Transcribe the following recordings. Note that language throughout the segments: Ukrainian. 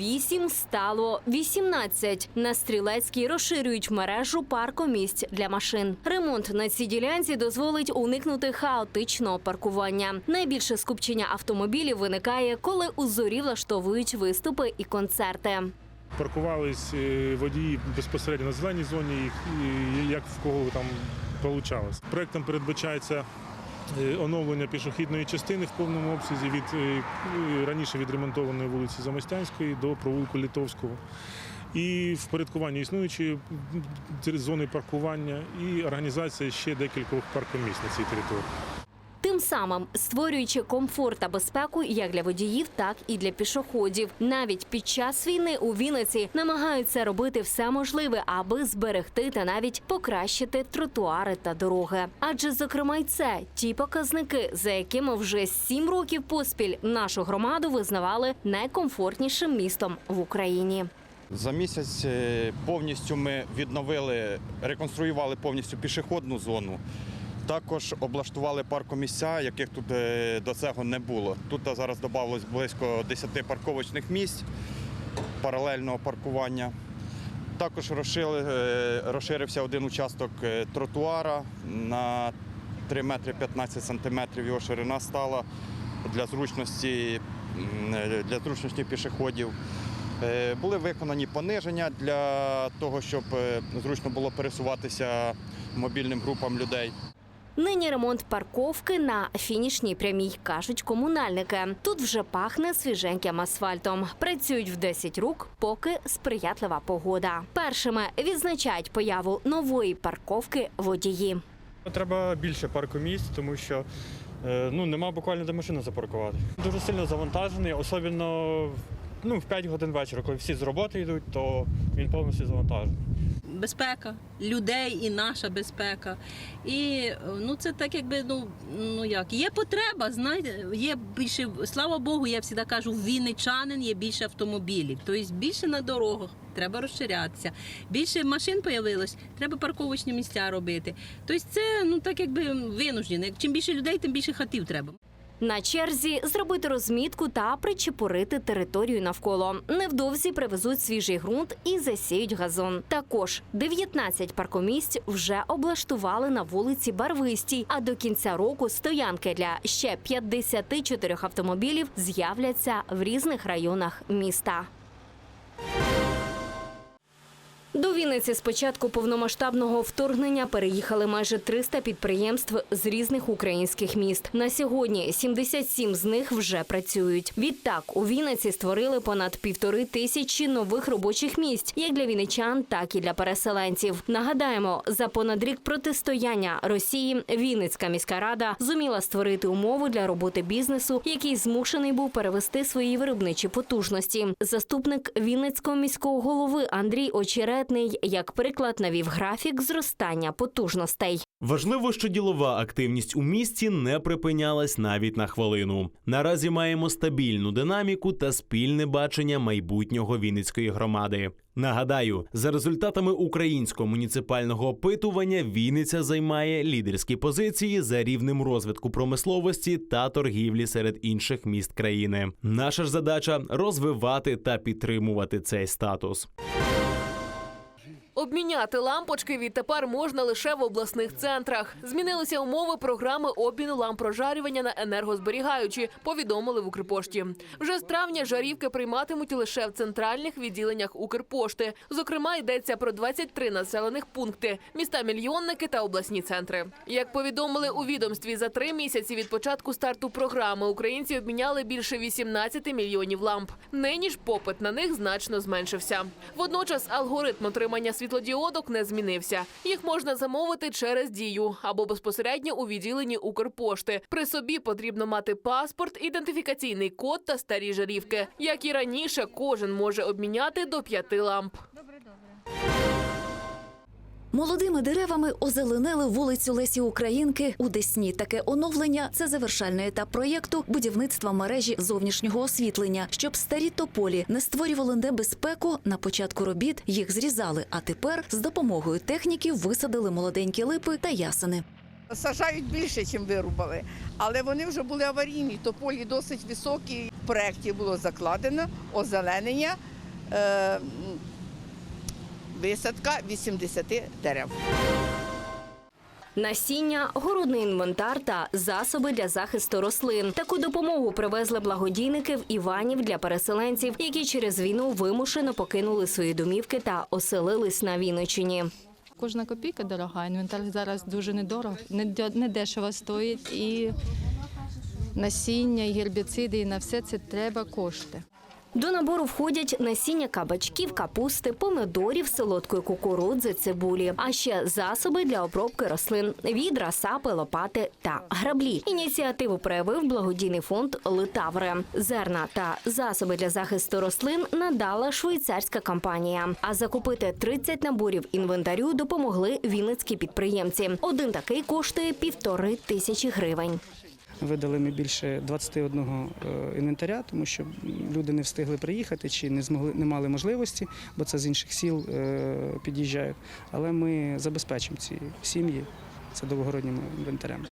8 стало 18. На стрілецькій розширюють мережу паркомісць для машин. Ремонт на цій ділянці дозволить уникнути хаотичного паркування. Найбільше скупчення автомобілів виникає, коли у зорі влаштовують виступи і концерти. Паркувались е, водії безпосередньо на зеленій зоні, як в кого там получалось. Проектом передбачається оновлення пішохідної частини в повному обсязі від е, е, раніше відремонтованої вулиці Замостянської до провулку Літовського. І впорядкування існуючої зони паркування і організація ще декількох паркомісць на цій території. Тим самим створюючи комфорт та безпеку як для водіїв, так і для пішоходів. Навіть під час війни у Вінниці намагаються робити все можливе, аби зберегти та навіть покращити тротуари та дороги. Адже, зокрема, й це ті показники, за якими вже сім років поспіль нашу громаду визнавали найкомфортнішим містом в Україні. За місяць е, повністю ми відновили, реконструювали повністю пішохідну зону. Також облаштували паркомісця, яких тут е, до цього не було. Тут зараз додалось близько 10 парковочних місць паралельного паркування. Також е, розширився один участок е, тротуара на 3 метри 15 сантиметрів. Його ширина стала для зручності, для зручності пішоходів. Були виконані пониження для того, щоб зручно було пересуватися мобільним групам людей. Нині ремонт парковки на фінішній прямій, кажуть комунальники. Тут вже пахне свіженьким асфальтом. Працюють в 10 рук, поки сприятлива погода. Першими відзначають появу нової парковки водії. Треба більше паркомісць, тому що е, ну, нема буквально де машину запаркувати. Дуже сильно завантажений, особливо ну, в 5 годин вечора, коли всі з роботи йдуть, то він повністю завантажений. Безпека людей і наша безпека. І ну це так, якби ну, ну як є потреба, знаєте, є більше, слава Богу, я завжди кажу, в вінничанин є більше автомобілів. Тобто більше на дорогах. Треба розширятися. Більше машин появилось, треба парковочні місця робити. Тобто це ну так якби винуждено. Чим більше людей, тим більше хатів треба. На черзі зробити розмітку та причепурити територію навколо. Невдовзі привезуть свіжий ґрунт і засіють газон. Також 19 паркомісць вже облаштували на вулиці Барвистій. А до кінця року стоянки для ще 54 автомобілів з'являться в різних районах міста. До Вінниці з початку повномасштабного вторгнення переїхали майже 300 підприємств з різних українських міст. На сьогодні 77 з них вже працюють. Відтак у Вінниці створили понад півтори тисячі нових робочих місць, як для вінничан, так і для переселенців. Нагадаємо, за понад рік протистояння Росії Вінницька міська рада зуміла створити умови для роботи бізнесу, який змушений був перевести свої виробничі потужності. Заступник Вінницького міського голови Андрій Очеретний як приклад навів графік зростання потужностей. Важливо, що ділова активність у місті не припинялась навіть на хвилину. Наразі маємо стабільну динаміку та спільне бачення майбутнього Вінницької громади. Нагадаю, за результатами українського муніципального опитування Вінниця займає лідерські позиції за рівнем розвитку промисловості та торгівлі серед інших міст країни. Наша ж задача розвивати та підтримувати цей статус. Обміняти лампочки відтепер можна лише в обласних центрах. Змінилися умови програми обміну ламп прожарювання на енергозберігаючі. Повідомили в Укрпошті. Вже з травня жарівки прийматимуть лише в центральних відділеннях Укрпошти. Зокрема, йдеться про 23 населених пункти, міста мільйонники та обласні центри. Як повідомили у відомстві, за три місяці від початку старту програми українці обміняли більше 18 мільйонів ламп. Нині ж попит на них значно зменшився. Водночас алгоритм отримання світлодіодок не змінився. Їх можна замовити через дію або безпосередньо у відділенні Укрпошти. При собі потрібно мати паспорт, ідентифікаційний код та старі жарівки. Як і раніше, кожен може обміняти до п'яти ламп. Молодими деревами озеленили вулицю Лесі Українки у Десні. Таке оновлення це завершальний етап проєкту будівництва мережі зовнішнього освітлення, щоб старі тополі не створювали небезпеку. На початку робіт їх зрізали, а тепер з допомогою техніків висадили молоденькі липи та ясени. Сажають більше, ніж вирубали, але вони вже були аварійні, то полі досить високі. В проєкті було закладено озеленення е, висадка 80 дерев. Насіння, городний інвентар та засоби для захисту рослин. Таку допомогу привезли благодійники в Іванів для переселенців, які через війну вимушено покинули свої домівки та оселились на Вінниччині. Кожна копійка дорога, інвентар зараз дуже недорого, не дё- дешево стоїть. І насіння, і гербіциди, і на все це треба кошти. До набору входять насіння кабачків, капусти, помидорів, солодкої кукурудзи, цибулі, а ще засоби для обробки рослин, відра, сапи, лопати та граблі. Ініціативу проявив благодійний фонд Литавре. Зерна та засоби для захисту рослин надала швейцарська компанія. А закупити 30 наборів інвентарю допомогли вінницькі підприємці. Один такий коштує півтори тисячі гривень. Видали ми більше 21 е, інвентаря, тому що люди не встигли приїхати чи не змогли не мали можливості, бо це з інших сіл е, під'їжджають. Але ми забезпечимо ці сім'ї це довгороднім інвентарем.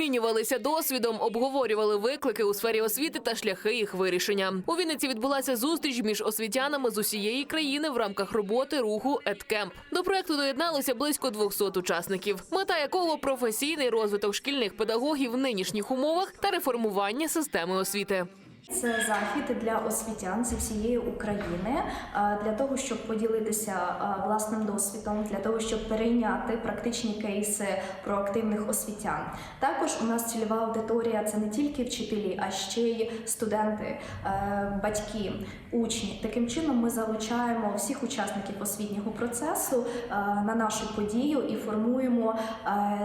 Обмінювалися досвідом, обговорювали виклики у сфері освіти та шляхи їх вирішення. У Вінниці відбулася зустріч між освітянами з усієї країни в рамках роботи руху «Едкемп». До проекту доєдналося близько 200 учасників, мета якого професійний розвиток шкільних педагогів в нинішніх умовах та реформування системи освіти. Це захід для освітян зі всієї України е, для того, щоб поділитися е, власним досвідом, для того, щоб перейняти практичні кейси проактивних освітян. Також у нас цільова аудиторія це не тільки вчителі, а ще й студенти, е, батьки, учні. Таким чином ми залучаємо всіх учасників освітнього процесу на нашу подію і формуємо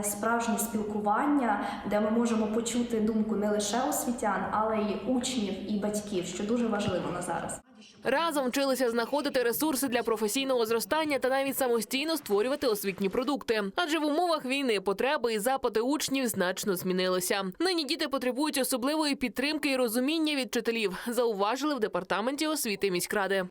справжнє спілкування, де ми можемо почути думку не лише освітян, але й учнів і батьків, що дуже важливо на зараз. Разом вчилися знаходити ресурси для професійного зростання та навіть самостійно створювати освітні продукти. Адже в умовах війни потреби і запити учнів значно змінилися. Нині діти потребують особливої підтримки і розуміння від вчителів, зауважили в департаменті освіти міськради.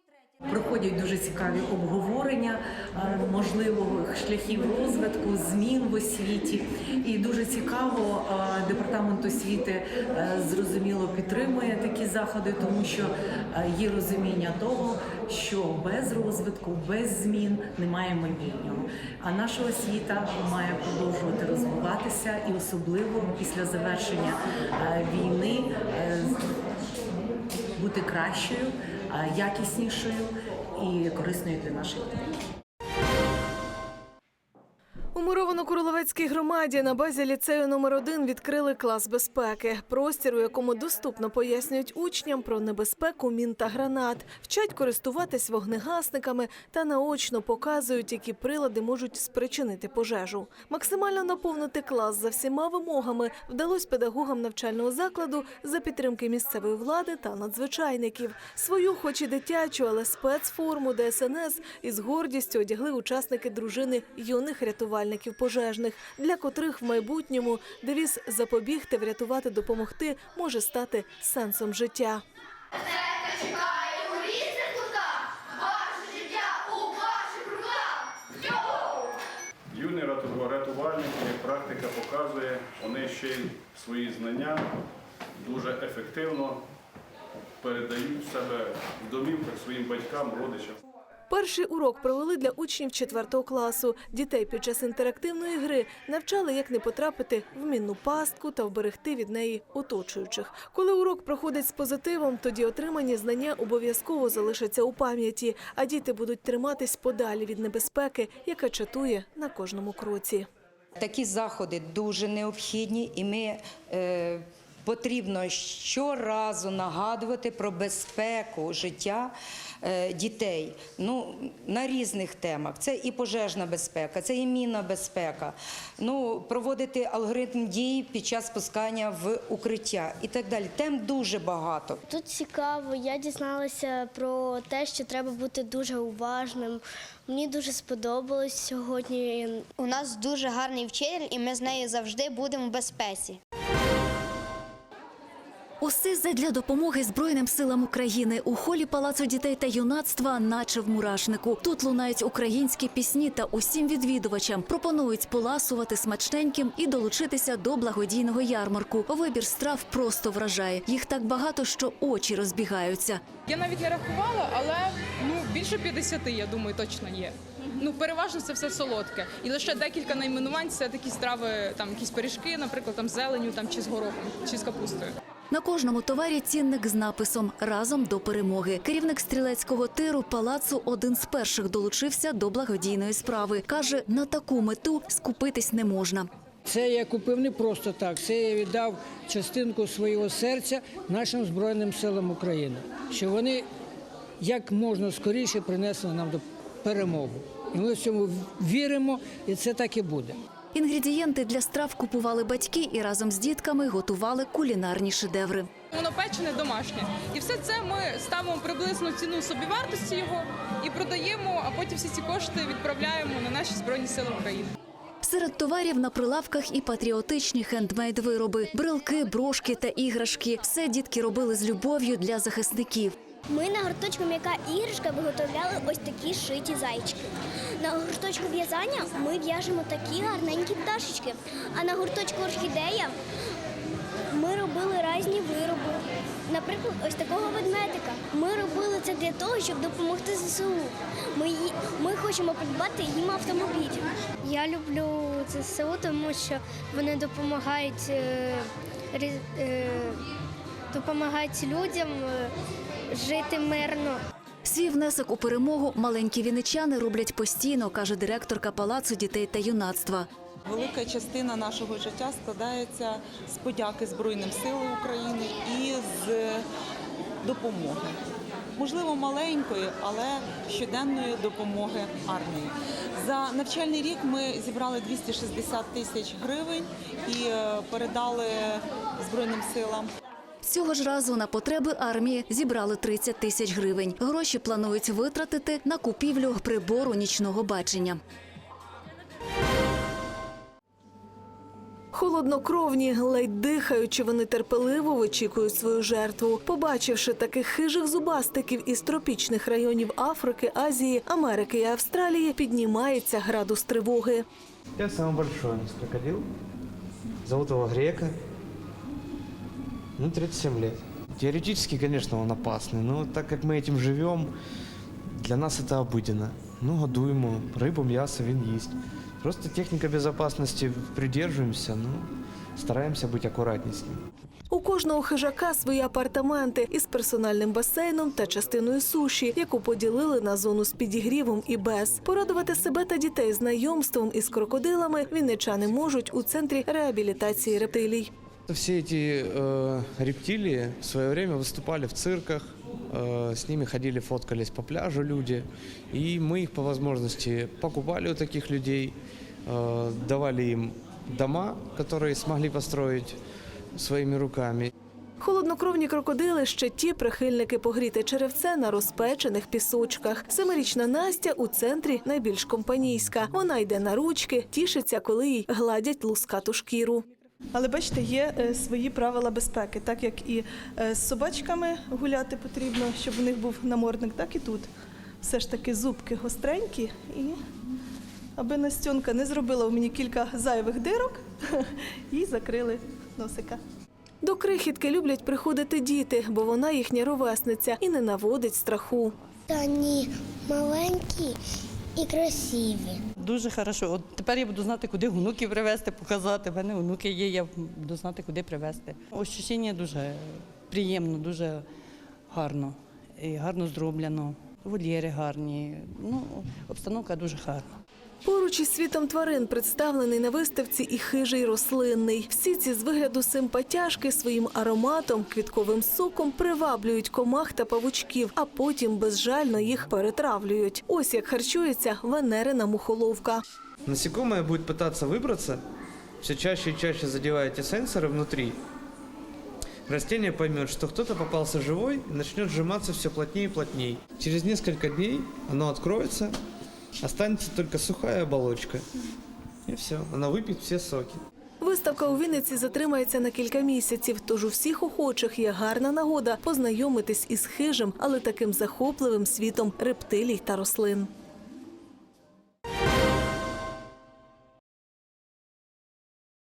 Проходять дуже цікаві обговорення е, можливих шляхів розвитку, змін в освіті. І дуже цікаво, е, департамент освіти е, зрозуміло підтримує такі заходи, тому що є розуміння того, що без розвитку, без змін немає майбутнього. А наша освіта має продовжувати розвиватися, і особливо після завершення війни бути кращою, якіснішою і корисною для наших дітей. У Муровано-Курловецькій громаді на базі ліцею номер 1 відкрили клас безпеки. Простір, у якому доступно пояснюють учням про небезпеку мін та гранат, вчать користуватись вогнегасниками та наочно показують, які прилади можуть спричинити пожежу. Максимально наповнити клас за всіма вимогами вдалося педагогам навчального закладу за підтримки місцевої влади та надзвичайників. Свою, хоч і дитячу, але спецформу ДСНС із гордістю одягли учасники дружини юних рятувальників пожежних, для котрих в майбутньому девіз запобігти, врятувати, допомогти може стати сенсом життя. Юні рятувальники, практика показує, вони ще й свої знання дуже ефективно передають себе в домівках своїм батькам, родичам. Перший урок провели для учнів 4 класу. Дітей під час інтерактивної гри навчали, як не потрапити в мінну пастку та вберегти від неї оточуючих. Коли урок проходить з позитивом, тоді отримані знання обов'язково залишаться у пам'яті, а діти будуть триматись подалі від небезпеки, яка чатує на кожному кроці. Такі заходи дуже необхідні, і ми е, потрібно щоразу нагадувати про безпеку життя е, дітей ну, на різних темах. Це і пожежна безпека, це і мінна безпека. Ну, проводити алгоритм дій під час спускання в укриття і так далі. Тем дуже багато. Тут цікаво, я дізналася про те, що треба бути дуже уважним. Мені дуже сподобалось сьогодні. У нас дуже гарний вчитель, і ми з нею завжди будемо в безпеці. У Все задля допомоги Збройним силам України у холі Палацу дітей та юнацтва, наче в мурашнику. Тут лунають українські пісні та усім відвідувачам пропонують поласувати смачненьким і долучитися до благодійного ярмарку. Вибір страв просто вражає. Їх так багато, що очі розбігаються. Я навіть не рахувала, але ну більше 50, я думаю, точно є. Ну, переважно це все солодке. І лише декілька найменувань це такі страви, там якісь пиріжки, наприклад, там з зеленю, там чи з горохом, чи з капустою. На кожному товарі цінник з написом Разом до перемоги. Керівник стрілецького тиру палацу один з перших долучився до благодійної справи. каже, на таку мету скупитись не можна. Це я купив не просто так. Це я віддав частинку свого серця нашим Збройним силам України, що вони як можна скоріше принесли нам до перемогу. І ми в цьому віримо, і це так і буде. Інгредієнти для страв купували батьки і разом з дітками готували кулінарні шедеври. Воно печене домашнє. І все це ми ставимо приблизну ціну собівартості його і продаємо, а потім всі ці кошти відправляємо на наші Збройні Сили України. Серед товарів на прилавках і патріотичні хендмейд вироби, брелки, брошки та іграшки. Все дітки робили з любов'ю для захисників. Ми на гурточку м'яка іграшка виготовляли ось такі шиті зайчики. На гурточку в'язання ми в'яжемо такі гарненькі пташечки. А на гурточку орхідея ми робили різні вироби. Наприклад, ось такого ведмедика. Ми робили це для того, щоб допомогти ЗСУ. Ми, ми хочемо придбати їм автомобіль. Я люблю ЗСУ, тому що вони допомагають, е, е, допомагають людям е, жити мирно. Свій внесок у перемогу маленькі віничани роблять постійно, каже директорка палацу дітей та юнацтва. Велика частина нашого життя складається з подяки Збройним силам України і з допомоги. Можливо, маленької, але щоденної допомоги армії. За навчальний рік ми зібрали 260 тисяч гривень і е, передали Збройним силам. Цього ж разу на потреби армії зібрали 30 тисяч гривень. Гроші планують витратити на купівлю прибору нічного бачення. Холоднокровні, ледь дихаючи, вони терпеливо вичікують свою жертву. Побачивши таких хижих зубастиків із тропічних районів Африки, Азії, Америки і Австралії, піднімається градус тривоги. Я нас крокодил. Зовут его Грека. Ну, 37 лет. Теоретически, конечно, он опасный, но так как мы этим живем, для нас это обыденно. Ну, годуем его, рыбу, мясо, вин есть. Просто техника безопасности придерживаемся, ну, стараемся быть аккуратнее с ним. У кожного хижака свої апартаменти із персональним басейном та частиною суші, яку поділили на зону з підігрівом і без. Порадувати себе та дітей знайомством із крокодилами вінничани можуть у центрі реабілітації рептилій. Все эти э, рептилии в свое время выступали в цирках, э, с ними ходили, фоткались по пляжу люди, и мы их по возможности покупали у таких людей, э, давали им дома, которые смогли построить своими руками. Холоднокровні крокодили ще ті прихильники погріти черевце на розпечених пісочках. Семирічна Настя у центрі найбільш компанійська. Вона йде на ручки, тішиться, коли їй гладять лускату шкіру. Але бачите, є е, свої правила безпеки, так як і е, з собачками гуляти потрібно, щоб у них був намордник, так і тут. Все ж таки зубки гостренькі, і аби Настюнка не зробила в мені кілька зайвих дирок, і закрили носика. До крихітки люблять приходити діти, бо вона їхня ровесниця і не наводить страху. Та ні, маленькі і красиві. Дуже хорошо. От тепер я буду знати, куди внуків привезти, показати. У мене внуки є, я буду знати, куди привезти. Ощущення дуже приємно, дуже гарно. І гарно зроблено. Вольєри гарні. Ну, обстановка дуже гарна. Поруч із світом тварин представлений на виставці і хижий рослинний. Всі ці з вигляду симпатяшки своїм ароматом, квітковим соком приваблюють комах та павучків, а потім безжально їх перетравлюють. Ось як харчується венерина мухоловка. Насекомое будет пытаться выбраться, все чаще и чаще задевая эти сенсоры внутри. Растение поймет, что кто-то попался живой и начнет сжиматься все плотнее и плотнее. Через несколько дней оно откроется, останется только сухая оболочка. И все, она выпьет все соки. Виставка у Вінниці затримається на кілька місяців, тож у всіх охочих є гарна нагода познайомитись із хижим, але таким захопливим світом рептилій та рослин.